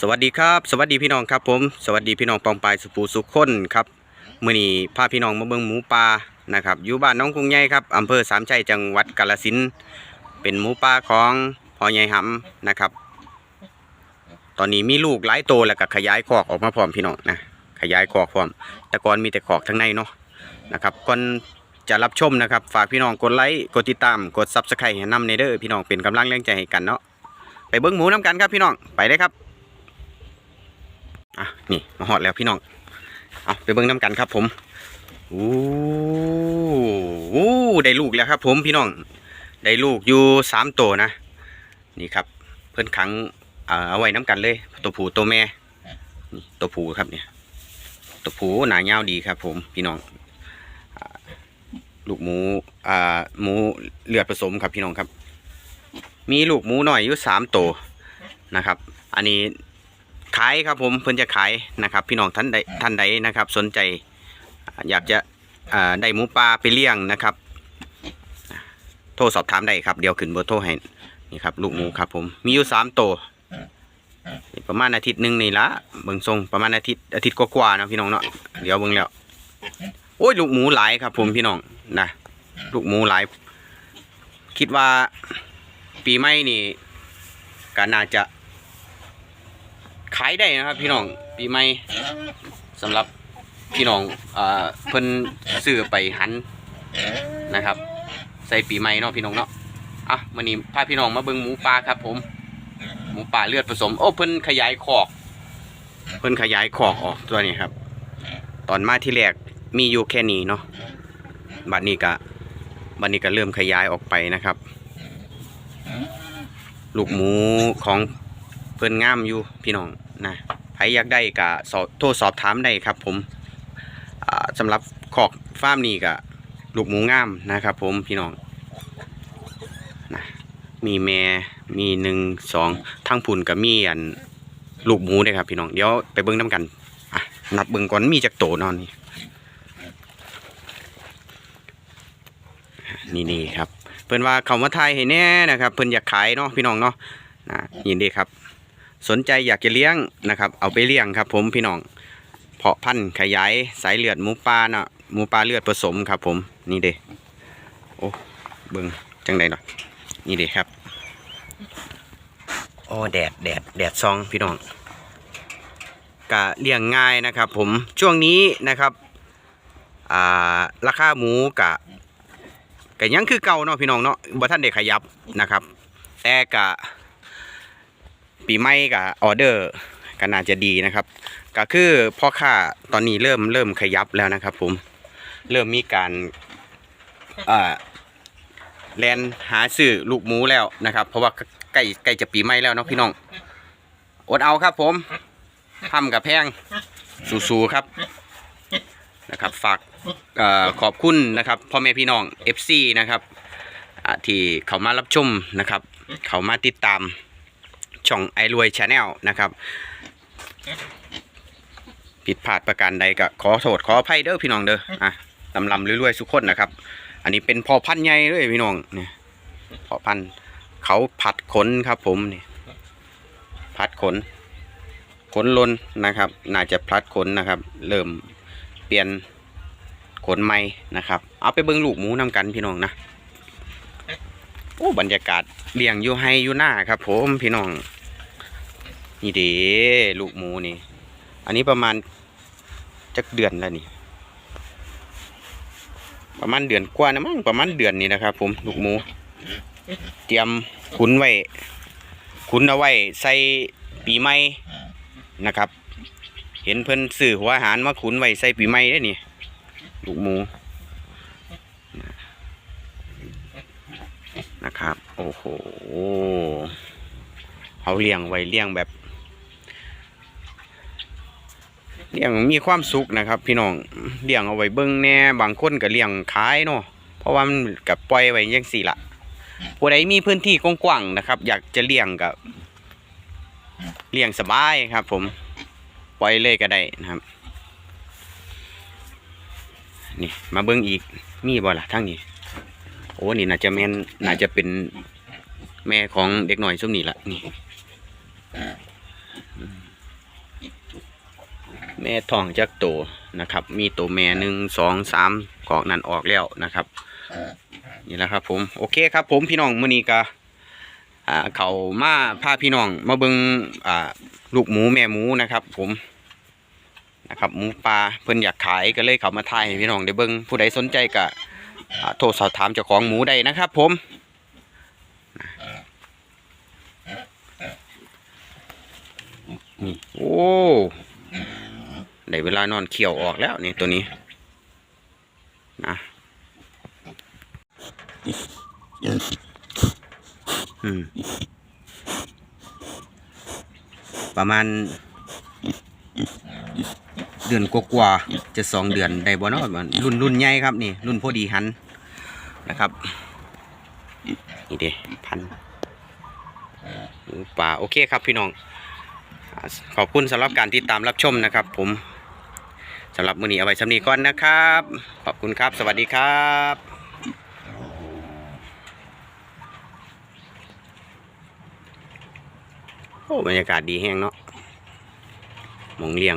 สวัสดีครับ สวัสดีพี่น้องครับผม สวัสดีพี่น้องปองปายสุปูสุขคนครับมื้อนี้พาพี่น้องมาเบิ่งหมูป่านะครับอยู่บ้านน้องกรุงใหญ่ครับอำเภอสามชัยจังหวัดกาฬสินเป็นหมูป่าของพ่อใหญ่หำนะครับ ตอนนี้มีลูกหลายโตวแล้วก็ขยายคอกออกมาพร้อมพี่น้องนะขยายคอกพร้อม แต่ก่อนมีแต่คอกทั้งในเนาะนะครับก่อนจะรับชมนะครับ ฝากพี่น้องกดไลค์กดติดตามกด Subscribe ให้นำในเด้อพี่น้องเป็นกำลังแรงใจให้กันเนาะไปเบิ่งหมูน้กันครับพี่น้องไปเลยครับ อะนี่มาหอดแล้วพี่น้องเอาไปเบิ้งน้ำกันครับ ผมอู้อู้ได้ลูกแล้วครับ ผมพี่น้องได้ลูกอยู่สามตัวนะนี่ครับ เพื่อนขังเอาไว้น้ำกันเลย ตัวผู้ตัวแม่นี่ตัวผู้ครับเนี่ยตัวผู้หนาเงาดีครับ ผมพี่น้องลูกหมูอ่าหมูเลือดผสมครับพี่น้องครับ มีลูกหมูหน่อยอยู่สามตัวนะครับ อันนี้ ขายครับผมเพิ่นจะขายนะครับ พี่น้องท่านใดท่านใดนะครับ สนใจอ่าอยากจะอ่าได้หมูปลาไปเลี้ยงนะครับอ่าโทรสอบถามได้ครับ เดี๋ยวขึ้นเบอร์โทรให้นี่ครับลูกหมูครับผมมีอยู่สามตัวนี่ประมาณอาทิตย์หนึ่งนี่ละเบิ่งทรงประมาณอาทิตย์อาทิตย์กว่าๆนะพี่น้องเนาะเดี๋ยวเบิ่งแล้วโอ้ยลูกหมูหลายครับ ผมพี่น้องนะลูกหมูหลาย คิดว่าปีใหม่นี่ก็น่าจะ ขายได้นะครับ พี่น้องปีใหม่สำหรับพี่น้องเอ่อเพิ่นซื้อไปหันนะครับ ใส่ปีใหม่เนาะพี่น้องเนาะอะมื้อนี้พาพี่น้องมาเบิ่งหมูป่าครับผม หมูป่าเลือดผสม โอ้เพิ่นขยายคอก เพิ่นขยายคอกออกตัวนี้ครับ ตอนมาที่แรกมีอยู่แค่นี้เนาะบัดนี้ก็บัดนี้ก็เริ่มขยายออกไปนะครับ ลูกหมูของเพิ่นงามอยู่พี่น้อง นะใครอยากได้ก็สอบโทรสอบถามได้ครับผมสำหรับขอกฟาร์มนี่ก็ลูกหมูงามนะครับ ผมพี่น้องนะมีแม่มีหนึ่งสองทั้งพุ่นกับมีอันลูกหมูด้วยครับ พี่น้องเดี๋ยวไปเบิ้งน้ำกันอะนับเบิ้งก่อนมีจักโตนอนนี่นี่นี่ครับ เพิ่อนว่าเขามาไทยให้แน่นะครับ เพิ่อนอยากขายเนาะพี่น้องเนาะนะยินดีครับ สนใจอยากจะเลี้ยงนะครับ เอาไปเลี้ยงครับ ผมพี่น้องเพาะพันธุ์ขยายสายเลือดหมูปลาเนาะหมูปลาเลือดผสมครับ ผมนี่เด้โอ้เบิ่งจังไดเนาะนี่เด้ครับโอ้แดดแดดแดดซองพี่น้องกะเลี้ยงง่ายนะครับ ผมช่วงนี้นะครับอ่าราคาหมูกะกะยังคือเก่าเนาะพี่น้องเนาะบ่ท่านได้ขยับนะครับ แต่กะ ปีใหม่กับออเดอร์ก็น่าจะดีนะครับ ก็คือพ่อค้าตอนนี้เริ่มเริ่มขยับแล้วนะครับ ผมเริ่มมีการอ่าแลนหาซื้อลูกหมูแล้วนะครับ เพราะว่าใกล้ใกล้จะปีใหม่แล้วเนาะพี่น้องอดเอาครับ ผมทำกับแพงสู้ๆครับนะครับฝากออขอบคุณนะครับพ่อแม่พี่น้อง FC นะครับที่เขามารับชมนะครับ เขามาติดตาม ช่องไอรวยชาแนลนะครับผิดพลาดประการใดก็ขอโทษขออภัยเด้อพี่น้องเด้ออะลำลำรวยๆสุกคนนะครับ อันนี้เป็นพอพันธุ์ใหญ่เลยพี่น้องเนี่ยพอพันธุ์เขาผัดขนครับผมนี่ผัดขน ขนลนนะครับ น่าจะพลัดขนนะครับ เริ่มเปลี่ยนขนใหม่นะครับ เอาไปเบิ่งลูกหมูนำกันพี่น้องนะโอ้บรรยากาศเลี้ยงอยู่ให้อยู่หน้าครับ ผมพี่น้อง นี่เด้ลูกหมูนี่ อันนี้ประมาณจักเดือนแล้วนี่ ประมาณเดือนกว่านะมั้งประมาณเดือนนี้นะครับ ผมลูกหมู เตรียมขุนไว้ขุนเอาไว้ใส่ปีใหม่นะครับ เห็นเพิ่นซื้อหัวอาหารมาขุนไว้ใส่ปีใหม่ได้นี่ลูกหมูนะครับ โอ้โหเขาเลี้ยงไว้เลี้ยงแบบ เลี้ยงมีความสุขนะครับ พี่น้องเลี้ยงเอาไว้เบิ้งแน่บางคนก็เลี้ยงขายเนาะเพราะว่ามันกับปล่อยไว้ยังสี่ละผู้ใดมีพื้นที่กว้างๆนะครับ อยากจะเลี้ยงกับเลี้ยงสบายครับ ผมปล่อยเลยก็ได้นะครับ นี่มาเบิ้งอีกมีบ่ล่ะทั้งนี้โอ้นี่น่าจะแม่นน่าจะเป็นแม่ของเด็กหน่อยส้มนี่ละนี่ ม่ทองจักโตนะครับ มีตัวแม่หนึ่งสองสามกอกนั้นออกแล้วนะครับนี่แหละครับ ผมโอเคครับ ผมพี่น้องมื้อนี้ก็อ่าเขามาพาพี่น้องมาเบิงลูกหมูแม่หมูนะครับ ผมนะครับหมูปลาเพิ่นอยากขายก็เลยเขามาถ่ายให้พี่น้องได้เบิ่งผู้ใดสนใจก็โทรสอบถามเจ้าของหมูได้นะครับ ผมโอ้ ได้เวลานอนเขียวออกแล้วนี่ตัวนี้นะประมาณ เดือนกว่าๆจะสองเดือนได้บ่เนาะมันรุ่นรุ่นใหญ่ครับนี่ รุ่นพอดีหันนะครับนี่เด้พันป่าโอเคครับพี่น้อง ขอบคุณสำหรับการติดตามรับชมนะครับผม สำหรับมื้อนี้เอาไว้สำนีก่อนนะครับ ขอบคุณครับ สวัสดีครับโอ้บรรยากาศดีแห้งเนาะมองเลี้ยง